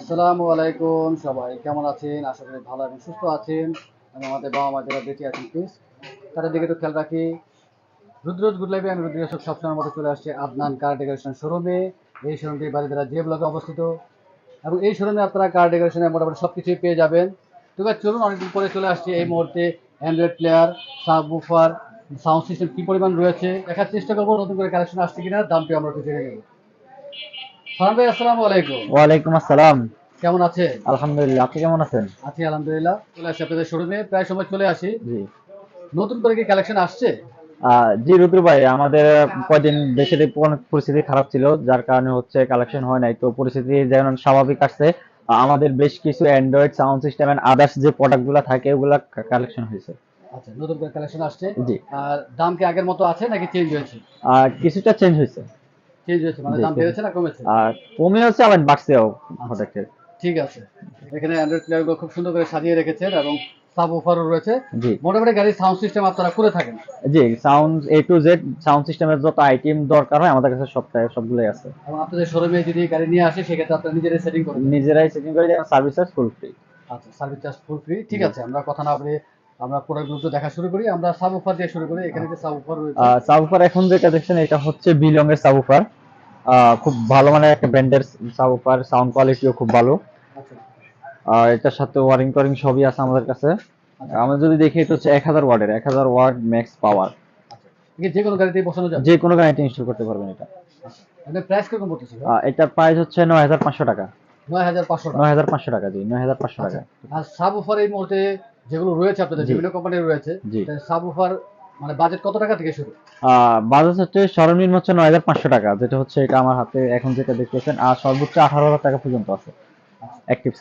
আসসালামু আলাইকুম সবাই, কেমন আছেন? আশা করি ভালো এবং সুস্থ আছেন। আমি আমাদের বাবা মা যারা বেঁচে আছেন প্লিজ তাদের দিকে তো খেয়াল রাখি। রুদ্রজ গুড লাইফে আমি রুদ্র সব সবসময়ের মতো চলে আসছে আদনান কার ডেকোরেশন শোরুমে এই শোরুমটি বাড়িদারা যে ব্লকে অবস্থিত, এবং এই শোরুমে আপনারা কার ডেকোরেশনে মোটামুটি সব কিছুই পেয়ে যাবেন। তো এবার চলুন অনেকদিন পরে চলে আসছি এই মুহূর্তে android player subwoofer sound system কী পরিমাণ রয়েছে, দেখার চেষ্টা করব নতুন করে কালেকশন আসছে কিনা দামটি আমরা একটু জেনে নেব। ফারান ভাই আসসালামু আলাইকুম। ওয়ালাইকুম আসসালাম। কেমন আছে আলহামদুলিল্লাহ আপনি কেমন আছেন? আছি আলহামদুলিল্লাহ। চলে আসি আপনাদের শোরুমে। প্রায় সময় চলে আসি। জি। নতুন করে কি কালেকশন আসছে? জি রুদ্র ভাই আমাদের কয়দিন দেশের পরিস্থিতি খারাপ ছিল যার কারণে হচ্ছে কালেকশন হয় নাই। তো পরিস্থিতি যেমন স্বাভাবিক আসছে। আমাদের বেশ কিছু android sound system and others যে প্রোডাক্টগুলা থাকে ওগুলা কালেকশন হয়েছে। আচ্ছা নতুন করে কালেকশন আসছে। জি। আর দাম কি আগের মতো আছে নাকি চেঞ্জ হয়েছে? আর কিছুটা চেঞ্জ হয়েছে। আর কমে হচ্ছে আবার বাড়ছেও প্রোডাক্টের ঠিক আছে। এখানে অ্যান্ড্রয়েড প্লেয়ারগুলো খুব সুন্দর করে সাজিয়ে রেখেছেন এবং সাব রয়েছে। মোটামুটি গাড়ির সাউন্ড সিস্টেম আপনারা করে থাকেন। জি sound A to Z sound সিস্টেমের যত আইটেম দরকার হয় আমাদের কাছে সবটাই সবগুলোই আছে। আপনাদের শোরুমে যদি গাড়ি নিয়ে আসে সেক্ষেত্রে আপনারা নিজেরাই সেটিং নিজেরাই সেটিং করে সার্ভিস চার্জ ফুল ফ্রি আচ্ছা সার্ভিস চার্জ ফুল ফ্রি ঠিক আছে আমরা কথা না বলে আমরা প্রোডাক্টগুলো দেখা শুরু করি। আমরা দিয়ে শুরু করি। এখানে যে রয়েছে। এখন যেটা দেখছেন এটা হচ্ছে বিলং এর সাবুফার খুব ভালো মানের একটা ব্র্যান্ডের সাবুফার সাউন্ড কোয়ালিটিও খুব ভালো। আচ্ছা আর এটার সাথে ওয়ারিং টোয়ারিং সবই আছে আমাদের কাছে। আমরা যদি দেখি এটা হচ্ছে এক হাজার ওয়ার্ডের এক হাজার ওয়ার্ড ম্যাক্স পাওয়ার আচ্ছা যে কোনো গাড়িতেই বসানো যাবে? যে কোনো গাড়িতে ইনস্টল করতে পারবেন এটা। আচ্ছা প্রাইস কীরকম পড়তেছে? এটার প্রাইস হচ্ছে নয় হাজার পাঁচশো টাকা। নয় হাজার পাঁচশো টাকা। নয় হাজার পাঁচশো টাকা জি নয় হাজার পাঁচশো টাকা। আর সাব অফার এই মুহূর্তে যেগুলো রয়েছে আপনাদের। বিভিন্ন কোম্পানির রয়েছে সাব অফার মানে বাজেট কত টাকা থেকে শুরু? বাজাজ হচ্ছে সর্বনিম্ন হচ্ছে নয় হাজার পাঁচশো টাকা যেটা হচ্ছে এটা আমার হাতে এখন যেটা দেখতেছেন আর সর্বোচ্চ আঠারো হাজার টাকা পর্যন্ত আছে। অ্যাক্টিভ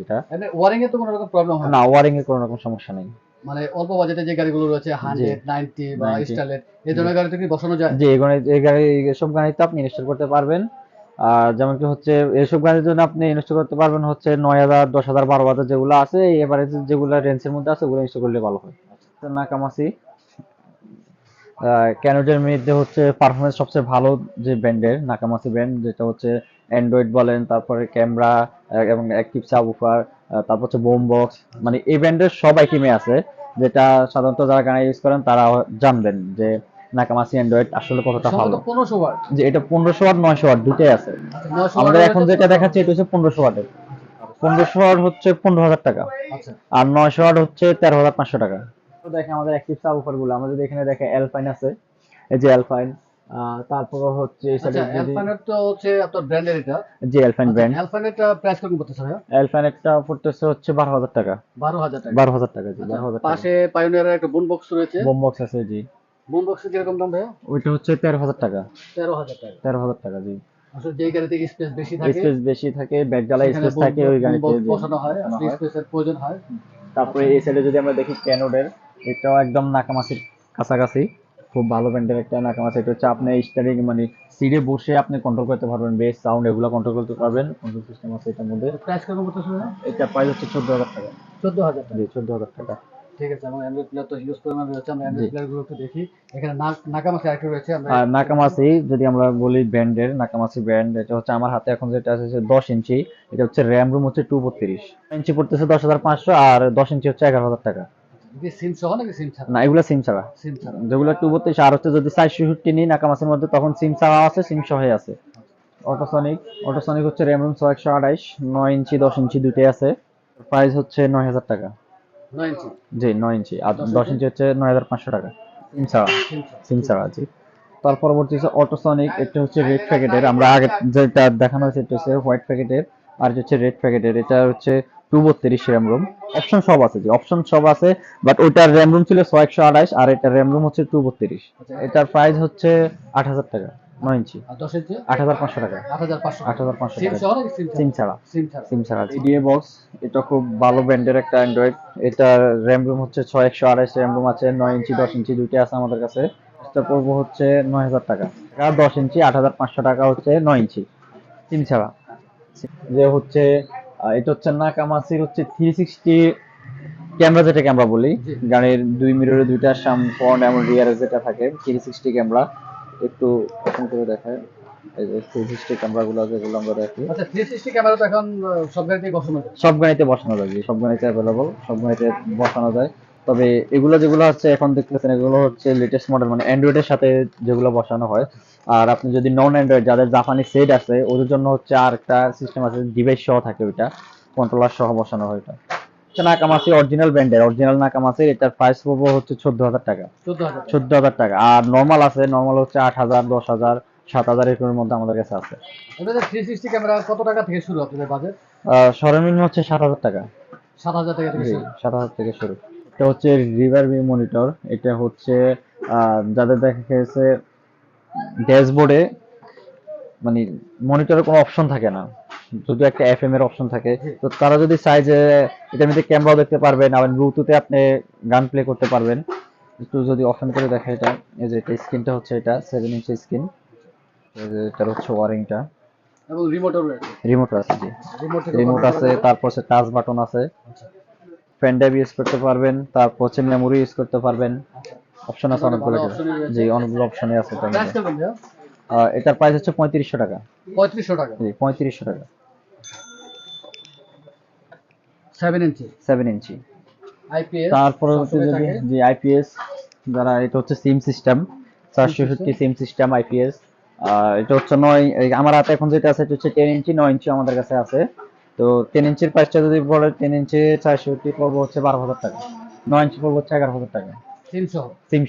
যেটা। এমনি ওয়ারিং এ তো কোনো রকম প্রবলেম হয় না? ওয়ারিং কোনো রকম সমস্যা নেই। মানে অল্প বাজেটে যে গাড়িগুলো রয়েছে হান্ড্রেড নাইনটি বা 90 স্টারলেট এই ধরনের গাড়িতে কি বসানো যায়? যে এই এই গাড়ি এসব গাড়িতে আপনি ইনস্টল করতে পারবেন। আর যেমন কি হচ্ছে এসব গাড়ির জন্য আপনি ইনস্টল করতে পারবেন হচ্ছে নয় হাজার দশ হাজার বারো হাজার যেগুলো আছে এবারে যেগুলো রেঞ্জের মধ্যে আছে ওগুলো ইনস্টল করলে ভালো হয়। নাকামাসি। ক্যানোডের মধ্যে হচ্ছে পারফরমেন্স সবচেয়ে ভালো যে ব্র্যান্ডের নাকামাসি ব্র্যান্ড যেটা হচ্ছে অ্যান্ড্রয়েড বলেন তারপরে ক্যামেরা এবং অ্যাক্টিভ সাবউফার তারপর হচ্ছে বোম বক্স মানে এই ব্র্যান্ডের সব আইটেমে আছে যেটা সাধারণত যারা গাড়ি ইউজ করেন তারা জানবেন যে নাকামাসি অ্যান্ড্রয়েড আসলে কতটা ভালো। পনেরোশো ওয়াট। যে এটা পনেরোশো ওয়াট নয়শো ওয়াট দুটোই আছে। আচ্ছা আমাদের এখন যেটা? দেখাচ্ছে এটা হচ্ছে পনেরোশো ওয়াটের। পনেরোশো ওয়াট হচ্ছে পনেরো হাজার টাকা। আচ্ছা। আর নয়শো ওয়াট হচ্ছে তেরো হাজার পাঁচশো টাকা। তো দেখেন আমাদের অ্যাক্টিভ সাবউফারগুলো যদি এখানে দেখে অ্যালপাইন আছে এই যে অ্যালপাইন তারপর হচ্ছে এই আচ্ছা সাইডে যদি অ্যালফানেট তো হচ্ছে আপনার ব্র্যান্ডের এটা। যে অ্যালপাইন ব্র্যান্ড অ্যালফানেটটা প্রাইস কীরকম পড়তেছে ভাইয়া? অ্যালপাইনেরটা পড়তেছে হচ্ছে বারো হাজার টাকা। বারো হাজার টাকা। বারো হাজার টাকা জি বারো হাজার টাকা। পাশে পাইওনিয়ারের একটা বোন বক্স রয়েছে। বোম বক্স আছে জি। বোন বক্সের কীরকম দাম ভাইয়া? ওইটা হচ্ছে তেরো হাজার টাকা। তেরো হাজার টাকা। তেরো হাজার টাকা জি। আসলে যেই গাড়িতে স্পেস বেশি থাকে স্পেস বেশি থাকে ব্যাগ জ্বালা স্পেস থাকে ওই গাড়িতে boom box জি, বসানো বসানো আসলে হয়। স্পেসের প্রয়োজন হয়। তারপরে এই সাইডে যদি আমরা দেখি ক্যানোডের এটাও একদম নাকামাসির কাছাকাছি। খুব ভালো ব্র্যান্ডের একটা নাকামাসি। এটা হচ্ছে আপনি স্টারিং মানে সিটে বসে আপনি কন্ট্রোল করতে পারবেন বেস সাউন্ড এগুলো কন্ট্রোল করতে পারবেন। কন্ট্রোল সিস্টেম আছে এটার মধ্যে। প্রাইস কীরকম পড়তেছে এটা প্রাইস হচ্ছে চোদ্দ হাজার টাকা। চোদ্দ হাজার টাকা। জি চোদ্দ হাজার টাকা। ঠিক আছে এবং অ্যান্ড্রয়েড প্লেয়ার তো হিউজ পরিমাণ রয়েছে। আমরা। অ্যান্ড্রয়েড প্লেয়ারগুলো একটু দেখি। এখানে নাক- নাকামাসি আরেকটা রয়েছে। আমরা আর নাকামাসি যদি আমরা বলি ব্র্যান্ডের নাকামাসি ব্র্যান্ড এটা হচ্ছে আমার হাতে এখন যেটা আছে হচ্ছে দশ ইঞ্চি। এটা হচ্ছে র্যাম রুম হচ্ছে টু বত্রিশ। ইঞ্চি পড়তেছে দশ হাজার পাঁচশো আর দশ ইঞ্চি হচ্ছে এগারো হাজার টাকা। সিম সহ নাকি সিম ছাড়া? না এগুলো সিম ছাড়া। সিম ছাড়া। যেগুলো টু বত্রিশ আর হচ্ছে যদি চারশো ফিফটি নিই নাকামাসির মধ্যে তখন সিম ছাড়া আছে সিম সহ আছে। অটোসনিক অটোসনিক হচ্ছে র্যাম রুম ছয় একশো আঠাইশ নয় ইঞ্চি দশ ইঞ্চি দুটোই আছে। প্রাইস হচ্ছে নয় হাজার টাকা। নয় ইঞ্চি? জি নয় ইঞ্চি। আর দশ দশ ইঞ্চি? ইঞ্চি? হচ্ছে নয় হাজার পাঁচশো টাকা। সিম ছাড়া। সিম ছাড়া। জি। তার পরবর্তী হচ্ছে অটোসনিক এটা হচ্ছে রেড প্যাকেটের। আমরা আগে যেটা দেখানো হয়েছে এটা হচ্ছে হোয়াইট প্যাকেটের। আর হচ্ছে রেড প্যাকেটের। এটা হচ্ছে টু বত্রিশ র্যাম রুম অপশন সব আছে জি অপশন সব আছে বাট র্যাম রুম ছিল ছয় একশো আঠাইশ আর এটার র্যাম রুম হচ্ছে টু বত্রিশ আচ্ছা এটার প্রাইস হচ্ছে আট হাজার টাকা নয় ইঞ্চি। আট হাজার পাঁচশো টাকা। আট হাজার পাঁচশো সিম টাকা। সিম সিম ছাড়া? সিম ছাড়া। বক্স এটা খুব ভালো ব্র্যান্ডের একটা অ্যান্ড্রয়েড এটার র্যাম রুম হচ্ছে ছয় একশো আড়াইশ র্যাম রুম আছে নয় ইঞ্চি দশ ইঞ্চি দুইটাই আছে আমাদের কাছে। এটা পড়ব হচ্ছে নয় হাজার টাকা। আর দশ ইঞ্চি আট হাজার পাঁচশো টাকা হচ্ছে নয় ইঞ্চি। সিম ছাড়া। যে হচ্ছে এটা হচ্ছে নাকামাসির হচ্ছে থ্রি সিক্সটি ক্যামেরা যেটাকে আমরা বলি। গানের গাড়ির দুই মিররে দুইটা সাম ফ্রন্ট এমন রিয়ারে যেটা থাকে থ্রি সিক্সটি ক্যামেরা। একটু ওপেন করে দেখায়। থ্রি সিক্সটি ক্যামেরাগুলো যেগুলো আমরা দেখি। আচ্ছা থ্রি সিক্সটি ক্যামেরা তো এখন সব গাড়িতেই বসানো সব গাড়িতে বসানো যায় সব গাড়িতে অ্যাভেলেবল সব গাড়িতে বসানো যায়। তবে এগুলো যেগুলো হচ্ছে এখন দেখতেছেন এগুলো হচ্ছে লেটেস্ট মডেল মানে অ্যান্ড্রয়েডের সাথে যেগুলো বসানো হয়। আর আপনি যদি নন অ্যান্ড্রয়েড যাদের জাপানি সেট আছে ওদের জন্য হচ্ছে আর একটা সিস্টেম আছে ডিভাইস সহ থাকে ওইটা কন্ট্রোলার সহ বসানো হয় ওইটা। হচ্ছে নাকামাসি অরিজিনাল ব্র্যান্ডের অরিজিনাল নাকামাসি এটার প্রাইস পড়ব হচ্ছে চোদ্দ হাজার টাকা। চোদ্দ হাজার টাকা। আর নর্মাল আছে নর্মাল হচ্ছে আট হাজার দশ হাজার সাত হাজার এরকমের মধ্যে আমাদের কাছে আছে। ক্যামেরা কত টাকা থেকে শুরু আপনাদের বাজেট আহ, সর্বনিম্ন হচ্ছে সাত হাজার টাকা। সাত হাজার টাকা থেকে সাত হাজার থেকে শুরু। এটা হচ্ছে রিভার ভি মনিটর এটা হচ্ছে যাদের দেখা গেছে ড্যাশবোর্ডে মানে মনিটরে কোনো অপশন থাকে না শুধু একটা এফএম এর অপশন থাকে। তো তারা যদি চায় যে এটার মধ্যে ক্যামেরাও দেখতে পারবেন আবার ব্লুটুথে আপনি গান প্লে করতে পারবেন। একটু যদি অপশন করে দেখা এটা এই যে এটা স্ক্রিনটা হচ্ছে এটা সেভেন ইঞ্চি স্ক্রিন এটার হচ্ছে ওয়ারিংটা এবং রয়েছে। রিমোট আছে জি। রিমোট রিমোট আছে তারপর টাচ বাটন আছে। আচ্ছা। পেন ড্রাইভ ইউজ করতে পারবেন তারপর হচ্ছে মেমোরি ইউজ করতে পারবেন। অপশন আছে অনেকগুলো। জি অনেকগুলো অপশনে আছে এটার প্রাইস হচ্ছে পঁয়ত্রিশশো টাকা। পঁয়ত্রিশশো টাকা। জি পঁয়ত্রিশশো টাকা। Seven inch seven inch IPS তারপরে হচ্ছে যদি যে আইপিএস যারা এটা হচ্ছে সিম সিস্টেম চারশো সিম সিস্টেম আইপিএস এটা হচ্ছে নয় আমার হাতে এখন যেটা আছে এটা হচ্ছে টেন ইঞ্চি নয় ইঞ্চি আমাদের কাছে আছে। তো তিন ইঞ্চির প্রাইসটা যদি বলে তিন ইঞ্চি চারশোটি পড়ব হচ্ছে বারো হাজার টাকা। নয় ইঞ্চি পড়ব হচ্ছে এগারো হাজার টাকা। সিম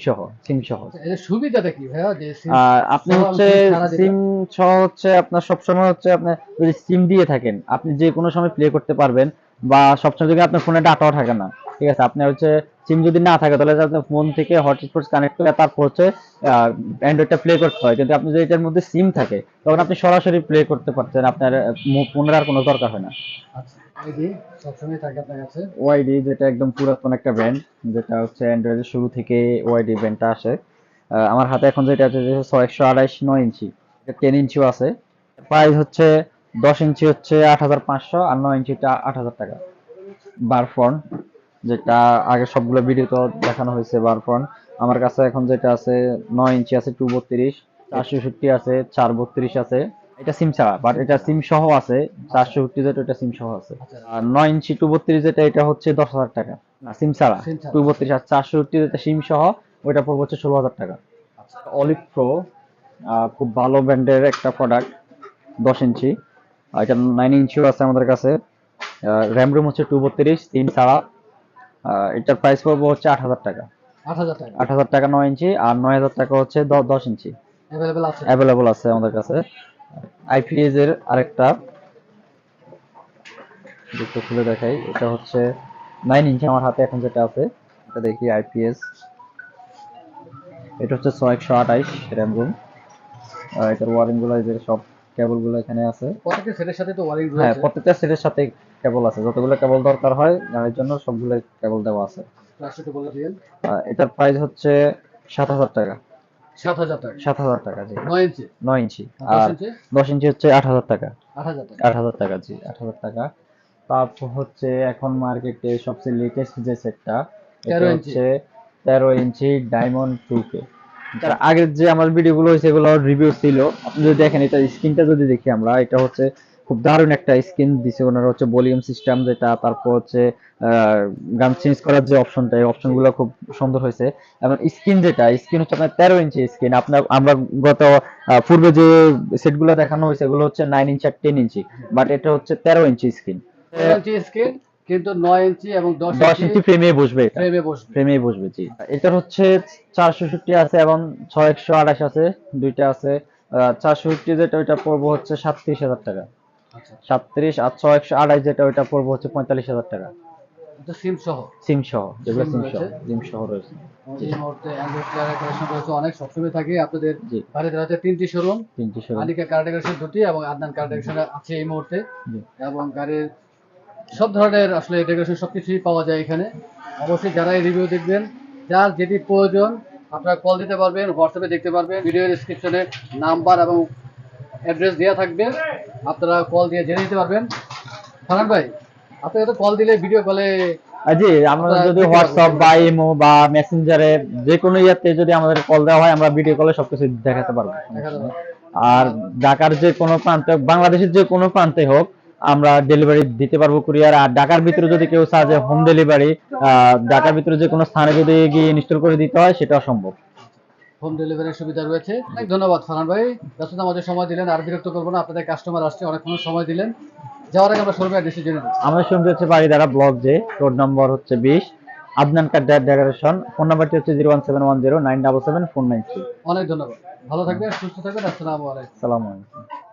সহ সিম সহ সুবিধাটা কি ভাইয়া? যে আপনি হচ্ছে আমি ছাড়া যেটা- সিম সহ হচ্ছে আপনার সবসময় হচ্ছে আপনার যদি সিম দিয়ে থাকেন আপনি যে কোনো সময় প্লে করতে পারবেন বা সবসময় যদি আপনার ফোনে ডাটাও থাকে না ঠিক আছে? আপনার হচ্ছে সিম যদি না থাকে তাহলে আপনার ফোন থেকে হটস্পট কানেক্ট করে তারপর হচ্ছে অ্যান্ড্রয়েডটা প্লে করতে হয়। কিন্তু আপনি যদি এটার মধ্যে সিম থাকে তখন আপনি সরাসরি প্লে করতে পারছেন আপনার ফোনের আর কোনো দরকার হয় না। আচ্ছা ওয়াইডি যেটা একদম পুরাতন একটা ব্র্যান্ড যেটা হচ্ছে অ্যান্ড্রয়েডের শুরু থেকে ওয়াইডি ব্র্যান্ডটা আসে। আমার হাতে এখন যেটা আছে যে ছয় একশো আড়াইশ নয় ইঞ্চি টেন ইঞ্চিও আছে। প্রাইস হচ্ছে দশ ইঞ্চি হচ্ছে আট হাজার পাঁচশো আর নয় ইঞ্চিটা আট হাজার টাকা। বারফন যেটা আগে সবগুলো ভিডিওতে দেখানো হয়েছে বারফন আমার কাছে এখন যেটা আছে নয় ইঞ্চি আছে টু বত্রিশ চারশো ফিফটি আছে চার বত্রিশ আছে। এটা সিম ছাড়া বাট এটা সিম সহ আছে চারশো ফিফটি যেটা এটা সিম সহ আছে। আচ্ছা। আর নয় ইঞ্চি টু বত্রিশ যেটা এটা হচ্ছে দশ হাজার টাকা। না সিম ছাড়া। টু বত্রিশ আর চারশো ফিফটি যেটা সিম সহ ওইটা পড়বে হচ্ছে ষোলো হাজার টাকা। আচ্ছা। অলিভ প্রো খুব ভালো ব্র্যান্ডের একটা প্রোডাক্ট দশ ইঞ্চি। আর এটা নাইন ইঞ্চিও আছে আমাদের কাছে। র্যাম রুম হচ্ছে টু বত্রিশ তিন ছাড়া। এটার প্রাইস পড়বে হচ্ছে আট হাজার টাকা। আট হাজার টাকা। নয় ইঞ্চি আর নয় হাজার টাকা হচ্ছে দশ ইঞ্চি। অ্যাভেলেবেল আছে। আমাদের কাছে। আইপিএস এর আরেকটা। একটু খুলে দেখাই। এটা হচ্ছে নাইন ইঞ্চি আমার হাতে এখন যেটা আছে এটা দেখি আইপিএস এটা হচ্ছে ছয় একশো আঠাইশ র্যাম রুম এটার ওয়ারিংগুলো সব কেবলগুলো এখানে আছে। প্রত্যেকটা সেটের সাথে তো ওয়ারিং হ্যাঁ প্রত্যেকটা সেটের সাথে কেবল আছে। যতগুলো কেবল দরকার হয় গাড়ির জন্য সবগুলো কেবল দেওয়া আছে। এটার প্রাইস হচ্ছে সাত হাজার টাকা। সাত হাজার টাকা। সাত হাজার টাকা জি। নয় ইঞ্চি? নয় ইঞ্চি। আর দশ ইঞ্চি? হচ্ছে আট হাজার টাকা। আট হাজার টাকা। জি আট হাজার টাকা। তারপর হচ্ছে এখন মার্কেটে সবচেয়ে লেটেস্ট যে সেটটা এটা হচ্ছে তেরো ইঞ্চি ডায়মন্ড টু কে তার আগের যে আমার ভিডিওগুলো হয়েছে এগুলো রিভিউ ছিল। আপনি যদি দেখেন এটা স্ক্রিনটা যদি দেখি আমরা এটা হচ্ছে খুব দারুণ একটা স্ক্রিন দিছে। ওনারা হচ্ছে ভলিউম সিস্টেম যেটা তারপর হচ্ছে গান চেঞ্জ করার যে অপশনটা এই অপশনগুলো খুব সুন্দর হয়েছে। এবং স্ক্রিন যেটা স্ক্রিন হচ্ছে আপনার তেরো ইঞ্চি স্ক্রিন আপনার আমরা গত পূর্বে যে সেটগুলো দেখানো হয়েছে এগুলো হচ্ছে নাইন ইঞ্চি আর টেন ইঞ্চি বাট এটা হচ্ছে তেরো ইঞ্চি স্ক্রিন ইঞ্চি স্ক্রিন কিন্তু নয় ইঞ্চি এবং দশ ইঞ্চি ফ্রেমে বসবে ফ্রেমে বসবে। ফ্রেমে বসবে জি। এটার হচ্ছে চারশো ফিফটি আছে এবং ছয় একশো আঠাশ আছে দুইটা আছে। চারশো ফিফটি যেটা ওইটা পড়ব হচ্ছে সাতত্রিশ হাজার টাকা। আচ্ছা। সাতত্রিশ আর ছয় একশো আঠাশ যেটা ওইটা পড়ব হচ্ছে পঁয়তাল্লিশ হাজার টাকা। এটা সিম সহ? সিম সহ যেগুলো সিম সহ সিম সহ রয়েছে। এই মুহূর্তে অ্যান্ড্রয়েড কার্ডের কালেকশন রয়েছে অনেক সবসময় থাকে। আপনাদের জি। রয়েছে তিনটি শোরুম তিনটি শোরুম কার দুটি এবং আদনান কার ডেকোরেশন আছে এই মুহূর্তে। এবং গাড়ির সব ধরনের আসলে ডেকোরেশন সব কিছুই পাওয়া যায় এখানে। অবশ্যই যারা এই রিভিউ দেখবেন যার যেটি প্রয়োজন আপনারা কল দিতে পারবেন হোয়াটসঅ্যাপে দেখতে পারবেন ভিডিও ডিসক্রিপশনে নাম্বার এবং অ্যাড্রেস দেওয়া থাকবে। আপনারা কল দিয়ে জেনে নিতে পারবেন। ফারান ভাই আপনি তো কল দিলে ভিডিও কলে জি আমরা যদি হোয়াটসঅ্যাপ। বা ইমো বা মেসেঞ্জারে যে কোনো ইয়াতে যদি আমাদের কল দেওয়া হয় আমরা ভিডিও কলে সবকিছু দেখাতে পারব। আর ঢাকার যে কোনো প্রান্তে বাংলাদেশের যে কোনো প্রান্তে হোক আমরা ডেলিভারি দিতে পারব কুরিয়ার আর ঢাকার ভিতরে যদি কেউ চায় হোম ডেলিভারি ঢাকার ভিতরে যে কোনো স্থানে যদি গিয়ে ইনস্টল করে দিতে হয় সেটাও সম্ভব হোম ডেলিভারির সুবিধা রয়েছে। অনেক ধন্যবাদ ফারহান ভাই। ব্যস্ততা আমাদের সময় দিলেন আর বিরক্ত করব না আপনাদের কাস্টমার আসছে অনেকক্ষণ সময় দিলেন। যাওয়ার আগে আমরা শোরুমে অ্যাড্রেসে জেনে নিই আমাদের শুনতে হচ্ছে বাড়িধারা ব্লক যে রোড নম্বর হচ্ছে বিশ আদনান কার্ড ডেকোরেশন ফোন নাম্বারটি হচ্ছে zero one seven one zero nine double seven four nine three অনেক ধন্যবাদ। ভালো থাকবেন সুস্থ থাকবেন আসসালামু আলাইকুম। সালাম আলাইকুম।